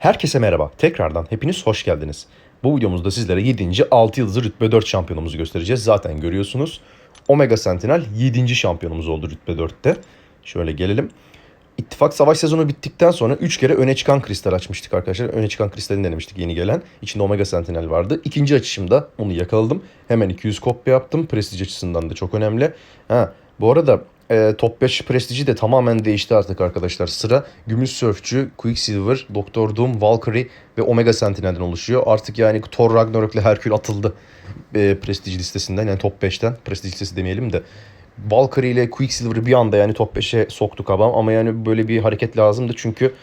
Herkese merhaba. Tekrardan hepiniz hoş geldiniz. Bu videomuzda sizlere 7. 6 yıldızlı rütbe 4 şampiyonumuzu göstereceğiz. Zaten görüyorsunuz. Omega Sentinel 7. şampiyonumuz oldu rütbe 4'te. Şöyle gelelim. İttifak savaş sezonu bittikten sonra 3 kere öne çıkan kristal açmıştık arkadaşlar. Öne çıkan kristalini denemiştik yeni gelen. İçinde Omega Sentinel vardı. İkinci açışımda onu yakaladım. Hemen 200 kopya yaptım. Prestij açısından da çok önemli. Ha, bu arada e, top 5 prestiji de tamamen değişti artık arkadaşlar. Sıra Gümüş Sörfçü, Quicksilver, Doktor Doom, Valkyrie ve Omega Sentinel'den oluşuyor. Artık yani Thor Ragnarok ile Herkül atıldı e, prestij listesinden. Yani top 5'ten. Prestij listesi demeyelim de. Valkyrie ile Quicksilver'ı bir anda yani top 5'e soktuk abam. Ama yani böyle bir hareket lazımdı. Çünkü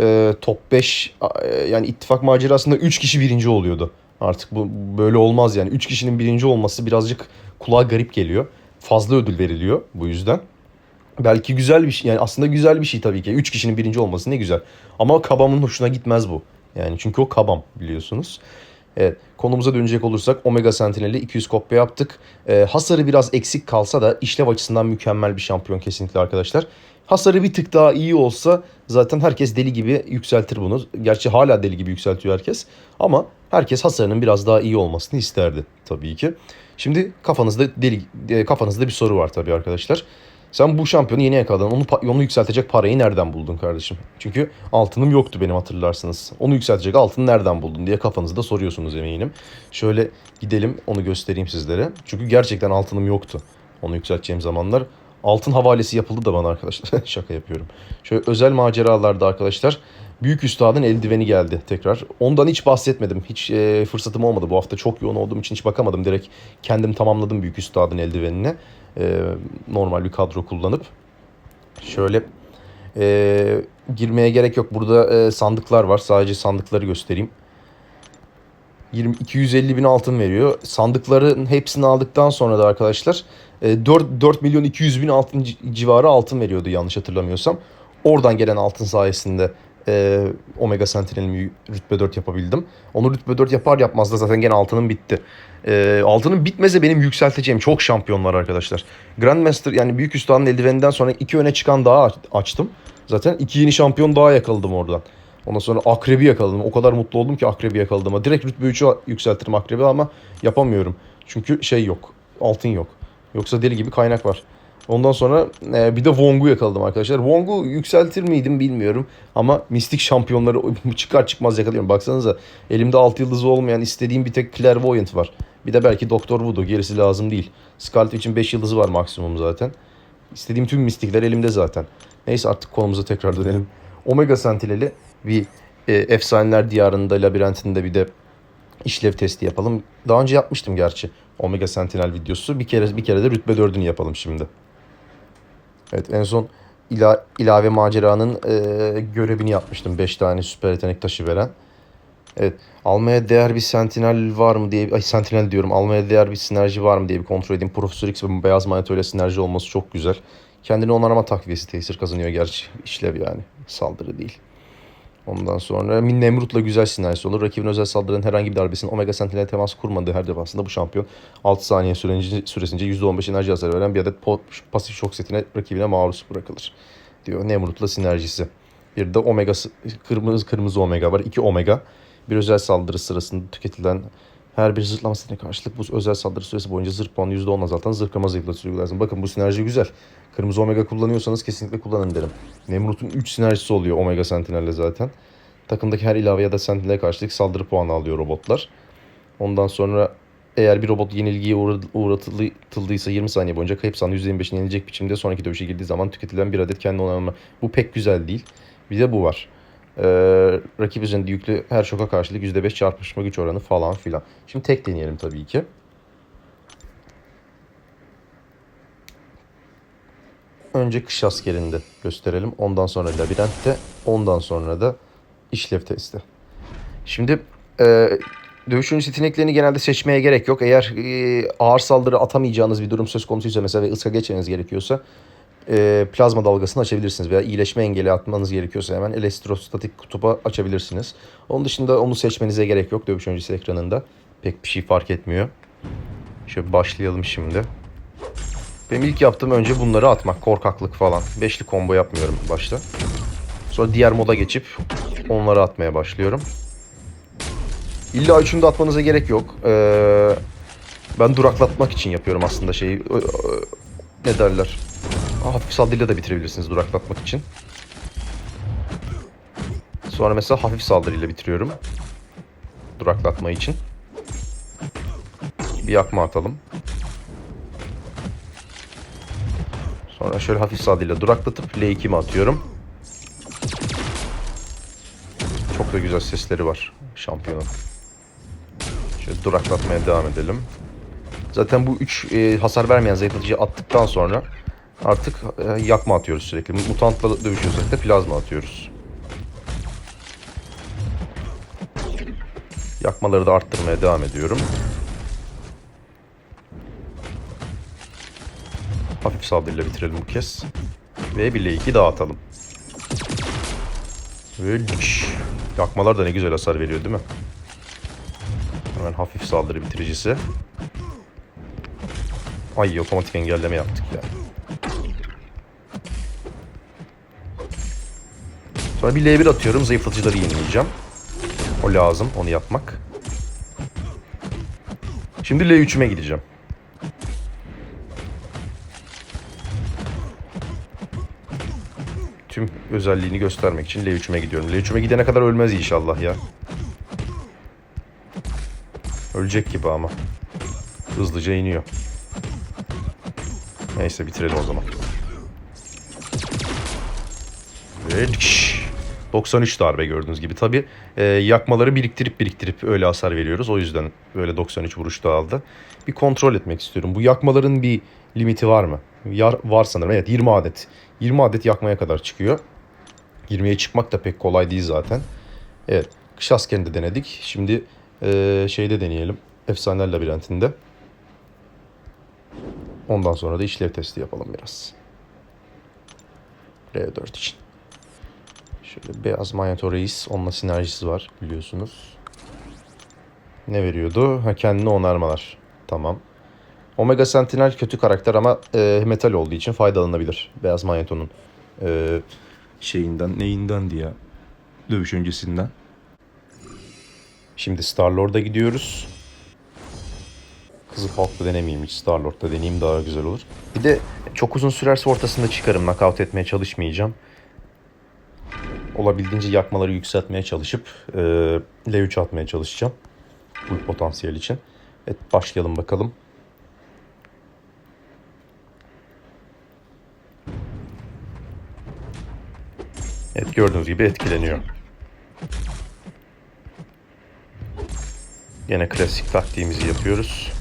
e, top 5 e, yani ittifak macerasında 3 kişi birinci oluyordu. Artık bu böyle olmaz yani. 3 kişinin birinci olması birazcık kulağa garip geliyor. Fazla ödül veriliyor bu yüzden. Belki güzel bir şey yani aslında güzel bir şey tabii ki. 3 kişinin birinci olması ne güzel. Ama Kabam'ın hoşuna gitmez bu. Yani çünkü o Kabam biliyorsunuz. Evet, konumuza dönecek olursak Omega Sentinel'i 200 kopya yaptık. Ee, hasarı biraz eksik kalsa da işlev açısından mükemmel bir şampiyon kesinlikle arkadaşlar. Hasarı bir tık daha iyi olsa zaten herkes deli gibi yükseltir bunu. Gerçi hala deli gibi yükseltiyor herkes. Ama herkes hasarının biraz daha iyi olmasını isterdi tabii ki. Şimdi kafanızda deli e, kafanızda bir soru var tabii arkadaşlar. Sen bu şampiyonu yeni yakaladın. Onu, onu yükseltecek parayı nereden buldun kardeşim? Çünkü altınım yoktu benim hatırlarsınız. Onu yükseltecek altını nereden buldun diye kafanızda soruyorsunuz eminim. Şöyle gidelim onu göstereyim sizlere. Çünkü gerçekten altınım yoktu. Onu yükselteceğim zamanlar. Altın havalesi yapıldı da bana arkadaşlar. Şaka yapıyorum. Şöyle özel maceralarda arkadaşlar. Büyük Üstad'ın eldiveni geldi tekrar. Ondan hiç bahsetmedim. Hiç e, fırsatım olmadı. Bu hafta çok yoğun olduğum için hiç bakamadım. Direkt kendim tamamladım Büyük Üstad'ın eldivenine. E, normal bir kadro kullanıp. Şöyle e, girmeye gerek yok. Burada e, sandıklar var. Sadece sandıkları göstereyim. 20, 250 bin altın veriyor. Sandıkların hepsini aldıktan sonra da arkadaşlar e, 4, 4 milyon 200 bin altın ci- civarı altın veriyordu yanlış hatırlamıyorsam. Oradan gelen altın sayesinde e, Omega Sentinel'imi rütbe 4 yapabildim. Onu rütbe 4 yapar yapmaz da zaten gene altınım bitti. E, altının bitmese benim yükselteceğim çok şampiyon var arkadaşlar. Grandmaster yani büyük üstadın eldiveninden sonra iki öne çıkan daha aç- açtım. Zaten iki yeni şampiyon daha yakaladım oradan. Ondan sonra akrebi yakaladım. O kadar mutlu oldum ki akrebi yakaladığıma. Direkt rütbe 3'e yükseltirim akrebi ama yapamıyorum. Çünkü şey yok. Altın yok. Yoksa deli gibi kaynak var. Ondan sonra e, bir de Wong'u yakaladım arkadaşlar. Wong'u yükseltir miydim bilmiyorum. Ama mistik şampiyonları çıkar çıkmaz yakalıyorum. Baksanıza elimde 6 yıldızı olmayan istediğim bir tek Clairvoyant var. Bir de belki Doktor Voodoo. Gerisi lazım değil. Scarlet için 5 yıldızı var maksimum zaten. İstediğim tüm mistikler elimde zaten. Neyse artık konumuza tekrar dönelim. Omega Sentinel'i bir e, efsaneler diyarında labirentinde bir de işlev testi yapalım. Daha önce yapmıştım gerçi Omega Sentinel videosu. Bir kere bir kere de rütbe 4'ünü yapalım şimdi. Evet en son ila, ilave maceranın e, görevini yapmıştım. 5 tane süper yetenek taşı veren. Evet almaya değer bir sentinel var mı diye ay sentinel diyorum almaya değer bir sinerji var mı diye bir kontrol edeyim. Profesör X ve beyaz manyeto sinerji olması çok güzel. Kendini onarama takviyesi tesir kazanıyor gerçi işlev yani saldırı değil. Ondan sonra Min Nemrut'la güzel sinerjisi olur. Rakibin özel saldırının herhangi bir darbesinin Omega Sentinel'e temas kurmadığı her defasında bu şampiyon 6 saniye süresince, süresince %15 enerji hasarı veren bir adet pasif şok setine rakibine maruz bırakılır. Diyor Nemrut'la sinerjisi. Bir de Omega kırmızı kırmızı Omega var. 2 Omega. Bir özel saldırı sırasında tüketilen her bir zırhlama setine karşılık bu özel saldırı süresi boyunca zırh puanı %10 azaltan zırh kırma zayıflatıcı uygularsın. Bakın bu sinerji güzel. Kırmızı Omega kullanıyorsanız kesinlikle kullanın derim. Nemrut'un 3 sinerjisi oluyor Omega Sentinel'le zaten. Takımdaki her ilave ya da Sentinel'e karşılık saldırı puanı alıyor robotlar. Ondan sonra eğer bir robot yenilgiye uğra- uğratıldıysa 20 saniye boyunca kayıp sahanın %25'ini yenilecek biçimde sonraki dövüşe girdiği zaman tüketilen bir adet kendi onarma. Bu pek güzel değil. Bir de bu var. Ee, rakip üzerinde yüklü her şoka karşılık %5 çarpışma güç oranı falan filan. Şimdi tek deneyelim tabii ki. Önce kış askerinde gösterelim. Ondan sonra labirentte. Ondan sonra da işlev testi. Şimdi e, dövüş yeteneklerini genelde seçmeye gerek yok. Eğer e, ağır saldırı atamayacağınız bir durum söz konusuysa mesela ve ıska geçmeniz gerekiyorsa e, plazma dalgasını açabilirsiniz veya iyileşme engeli atmanız gerekiyorsa hemen elektrostatik kutuba açabilirsiniz. Onun dışında onu seçmenize gerek yok dövüş öncesi ekranında. Pek bir şey fark etmiyor. Şöyle başlayalım şimdi. Benim ilk yaptığım önce bunları atmak. Korkaklık falan. Beşli combo yapmıyorum başta. Sonra diğer moda geçip onları atmaya başlıyorum. İlla üçünü de atmanıza gerek yok. Ee, ben duraklatmak için yapıyorum aslında şeyi. Ne derler? Hafif saldırıyla da bitirebilirsiniz duraklatmak için. Sonra mesela hafif saldırıyla bitiriyorum. Duraklatma için. Bir yakma atalım. Sonra şöyle hafif saldırıyla duraklatıp L2 mi atıyorum. Çok da güzel sesleri var şampiyonun. Şöyle duraklatmaya devam edelim. Zaten bu 3 hasar vermeyen zayıflatıcıyı attıktan sonra artık e, yakma atıyoruz sürekli. Mutantla dövüşüyorsak da plazma atıyoruz. Yakmaları da arttırmaya devam ediyorum. Hafif saldırıyla bitirelim bu kez. Ve bir L2 daha atalım. Lüks. Yakmalar da ne güzel hasar veriyor değil mi? Hemen hafif saldırı bitiricisi. Ay otomatik engelleme yaptık ya. Sonra bir L1 atıyorum. Zayıflatıcıları yenileyeceğim. O lazım. Onu yapmak. Şimdi L3'üme gideceğim. Tüm özelliğini göstermek için L3'üme gidiyorum. L3'üme gidene kadar ölmez inşallah ya. Ölecek gibi ama. Hızlıca iniyor. Neyse bitirelim o zaman. Ve. 93 darbe gördüğünüz gibi. Tabi yakmaları biriktirip biriktirip öyle hasar veriyoruz. O yüzden böyle 93 vuruş da aldı. Bir kontrol etmek istiyorum. Bu yakmaların bir limiti var mı? Yar, var sanırım. Evet 20 adet. 20 adet yakmaya kadar çıkıyor. 20'ye çıkmak da pek kolay değil zaten. Evet. Kış askerinde denedik. Şimdi e, şeyde deneyelim. Efsaneler labirentinde. Ondan sonra da işlev testi yapalım biraz. R4 için. Şöyle beyaz manyeto reis. Onunla sinerjisi var biliyorsunuz. Ne veriyordu? Ha kendini onarmalar. Tamam. Omega Sentinel kötü karakter ama e, metal olduğu için faydalanabilir. Beyaz manyetonun e, şeyinden neyinden diye dövüş öncesinden. Şimdi Star-Lord'a gidiyoruz. Kızıl Hulk'la denemeyeyim hiç. Star-Lord'da deneyeyim daha güzel olur. Bir de çok uzun sürerse ortasında çıkarım. Knockout etmeye çalışmayacağım. Olabildiğince yakmaları yükseltmeye çalışıp e, L3 atmaya çalışacağım. Full potansiyel için. Evet başlayalım bakalım. Evet gördüğünüz gibi etkileniyor. Yine klasik taktiğimizi yapıyoruz.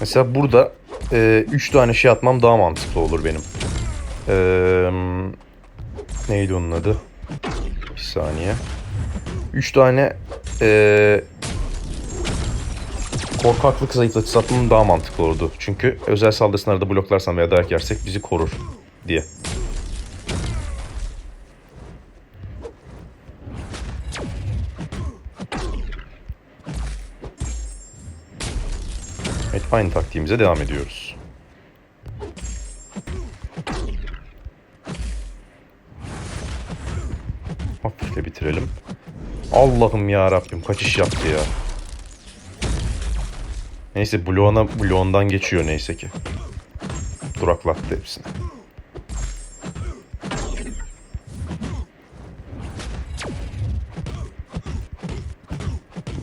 Mesela burada 3 tane şey atmam daha mantıklı olur benim. E, neydi onun adı? Bir saniye. 3 tane e, korkaklık zayıflatıcısı atmam daha mantıklı olurdu. Çünkü özel saldırısını arada bloklarsam veya dayak yersek bizi korur diye. Aynı taktiğimize devam ediyoruz. Hafifle bitirelim. Allah'ım ya Rabbim kaçış yaptı ya. Neyse bloğuna bloğundan geçiyor neyse ki. Duraklattı hepsini.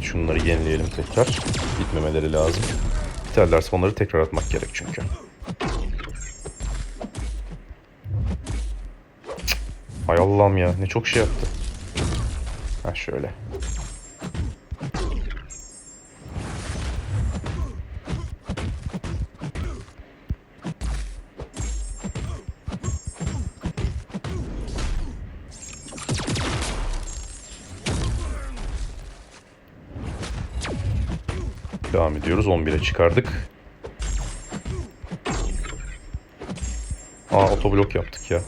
Şunları yenileyelim tekrar. Bitmemeleri lazım. Biterlerse onları tekrar atmak gerek çünkü. Hay Allah'ım ya ne çok şey yaptı. Ha şöyle. Devam ediyoruz. 11'e çıkardık. Aa otoblok yaptık ya.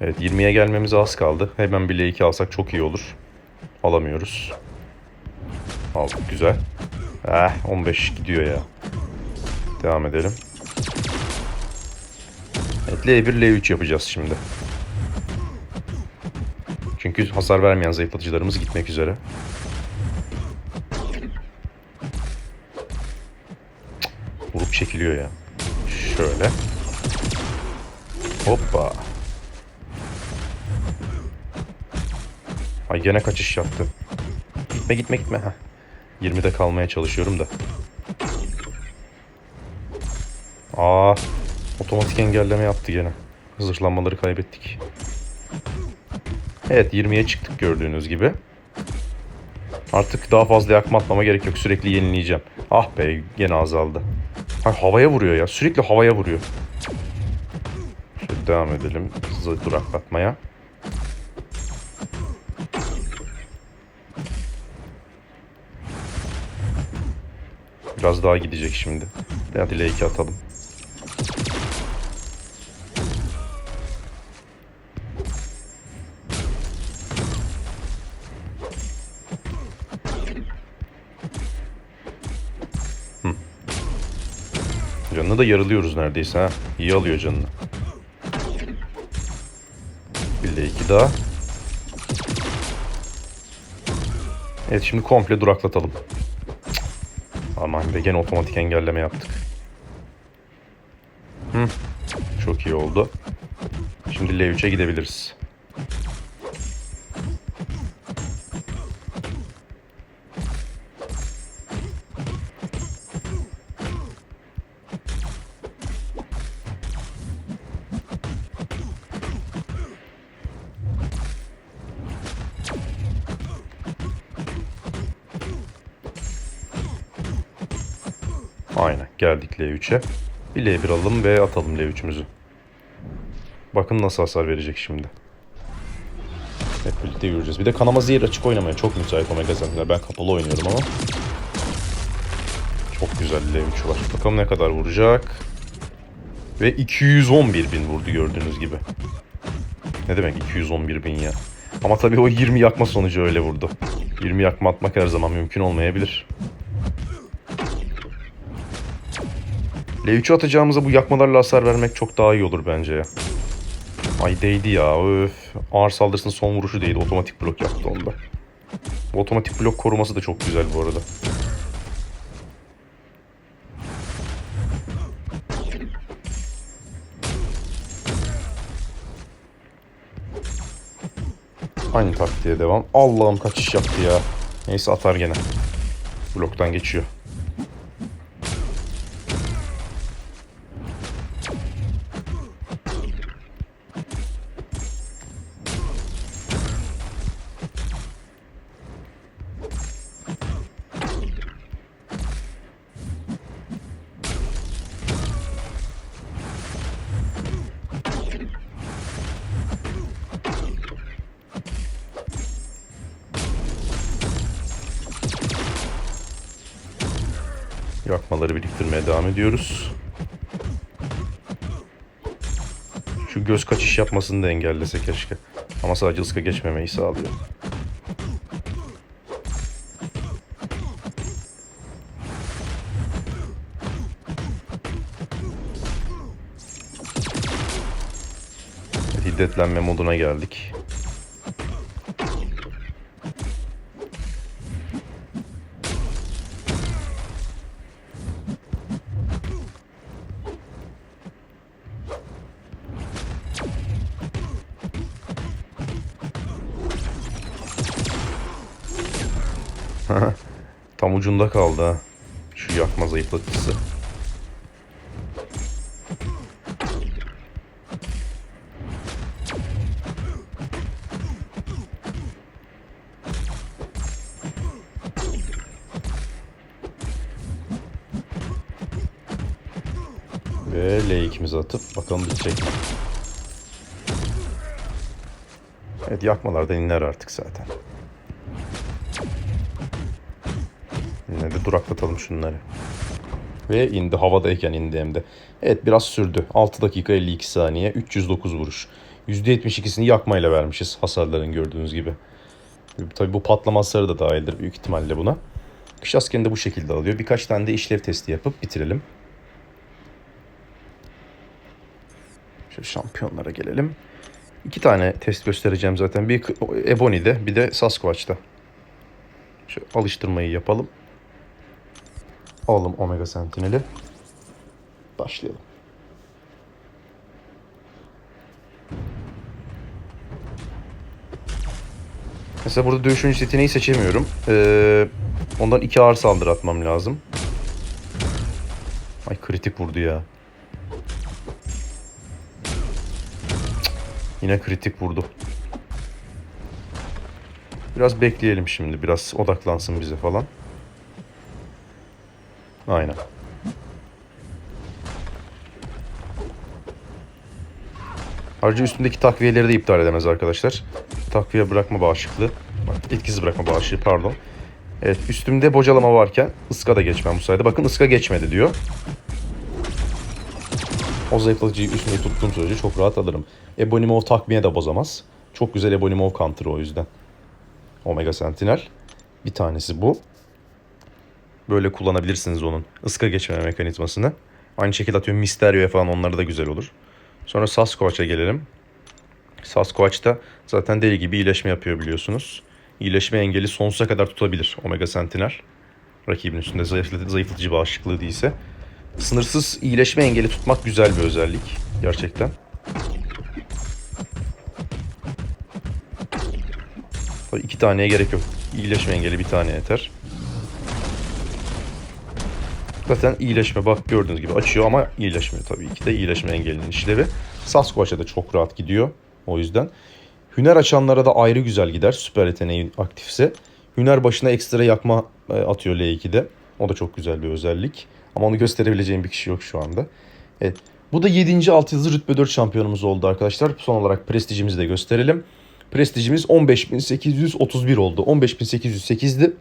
Evet 20'ye gelmemize az kaldı. Hemen bir L2 alsak çok iyi olur. Alamıyoruz. Aldık güzel. Eh 15 gidiyor ya. Devam edelim. Evet L1 L3 yapacağız şimdi. Çünkü hasar vermeyen zayıflatıcılarımız gitmek üzere. Vurup çekiliyor ya. Şöyle. Hoppa. Ay gene kaçış yaptı. Gitme gitme gitme. Heh. 20'de kalmaya çalışıyorum da. Aa, otomatik engelleme yaptı gene. Zırhlanmaları kaybettik. Evet 20'ye çıktık gördüğünüz gibi. Artık daha fazla yakma atmama gerek yok. Sürekli yenileyeceğim. Ah be gene azaldı. Ha, havaya vuruyor ya. Sürekli havaya vuruyor. Şöyle devam edelim. Hızlı duraklatmaya. Biraz daha gidecek şimdi. Hadi L2 atalım. Da yarılıyoruz neredeyse ha. İyi alıyor canını. Bir L2 daha. Evet şimdi komple duraklatalım. Aman be gene otomatik engelleme yaptık. Hı, çok iyi oldu. Şimdi L3'e gidebiliriz. Geldik L3'e. Bir L1 alalım ve atalım L3'ümüzü. Bakın nasıl hasar verecek şimdi. Hep birlikte göreceğiz. Bir de kanama zehir açık oynamaya çok müsait Omega Zen'ler. Ben kapalı oynuyorum ama. Çok güzel L3 var. Bakalım ne kadar vuracak. Ve 211 bin vurdu gördüğünüz gibi. Ne demek 211 bin ya. Ama tabii o 20 yakma sonucu öyle vurdu. 20 yakma atmak her zaman mümkün olmayabilir. L3'ü atacağımıza bu yakmalarla hasar vermek çok daha iyi olur bence. Ay değdi ya öf. Ağır saldırısının son vuruşu değdi. Otomatik blok yaptı onda. Otomatik blok koruması da çok güzel bu arada. Aynı taktiğe devam. Allah'ım kaçış yaptı ya. Neyse atar gene. Bloktan geçiyor. Devam ediyoruz. Şu göz kaçış yapmasını da engellese keşke. Ama sadece ıska geçmemeyi sağlıyor. Hiddetlenme moduna geldik. Ucunda kaldı ha. Şu yakma zayıflatıcısı. Ve L2'mizi atıp bakalım bitecek mi? Evet yakmalardan iner artık zaten. Duraklatalım şunları. Ve indi. Havadayken indi hem de. Evet biraz sürdü. 6 dakika 52 saniye. 309 vuruş. %72'sini yakmayla vermişiz hasarların gördüğünüz gibi. Tabii bu patlama hasarı da dahildir büyük ihtimalle buna. Kış askerini de bu şekilde alıyor. Birkaç tane de işlev testi yapıp bitirelim. Şöyle şampiyonlara gelelim. İki tane test göstereceğim zaten. Bir Ebony'de bir de Sasquatch'ta. Şu alıştırmayı yapalım. Alalım Omega Sentinel'i. Başlayalım. Mesela burada dövüş oyuncu yeteneği seçemiyorum. Ee, ondan iki ağır saldırı atmam lazım. Ay kritik vurdu ya. Yine kritik vurdu. Biraz bekleyelim şimdi. Biraz odaklansın bize falan. Aynen. Ayrıca üstündeki takviyeleri de iptal edemez arkadaşlar. Takviye bırakma bağışıklığı. Etkisiz bırakma bağışıklığı pardon. Evet üstümde bocalama varken ıska da geçmem bu sayede. Bakın ıska geçmedi diyor. O zayıflatıcıyı üstünde tuttuğum sürece çok rahat alırım. Ebonimov takviye de bozamaz. Çok güzel Ebonimov counter o yüzden. Omega Sentinel. Bir tanesi bu. Böyle kullanabilirsiniz onun. Iska geçme mekanizmasını. Aynı şekilde atıyorum Mysterio'ya falan onları da güzel olur. Sonra Sasquatch'a gelelim. Sasquatch da zaten deli gibi iyileşme yapıyor biliyorsunuz. İyileşme engeli sonsuza kadar tutabilir Omega Sentinel. Rakibin üstünde zayıflatıcı, zayıflatıcı bağışıklığı değilse. Sınırsız iyileşme engeli tutmak güzel bir özellik. Gerçekten. Tabii iki taneye gerek yok. İyileşme engeli bir tane yeter. Zaten iyileşme bak gördüğünüz gibi açıyor ama iyileşmiyor tabii ki de iyileşme engelinin işlevi. Sasquatch'a da çok rahat gidiyor o yüzden. Hüner açanlara da ayrı güzel gider süper yeteneği aktifse. Hüner başına ekstra yakma e, atıyor L2'de. O da çok güzel bir özellik. Ama onu gösterebileceğim bir kişi yok şu anda. Evet. Bu da 7. alt yıldızlı rütbe 4 şampiyonumuz oldu arkadaşlar. Son olarak prestijimizi de gösterelim. Prestijimiz 15.831 oldu. 15.808'di.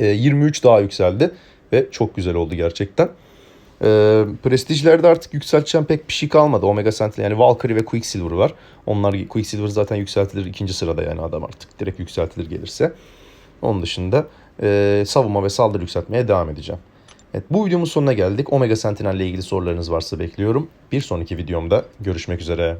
E, 23 daha yükseldi ve çok güzel oldu gerçekten. Ee, prestijlerde artık yükselteceğim pek bir şey kalmadı. Omega Sentinel yani Valkyrie ve Quicksilver var. Onlar Quicksilver zaten yükseltilir ikinci sırada yani adam artık direkt yükseltilir gelirse. Onun dışında e, savunma ve saldırı yükseltmeye devam edeceğim. Evet bu videomun sonuna geldik. Omega Sentinel ile ilgili sorularınız varsa bekliyorum. Bir sonraki videomda görüşmek üzere.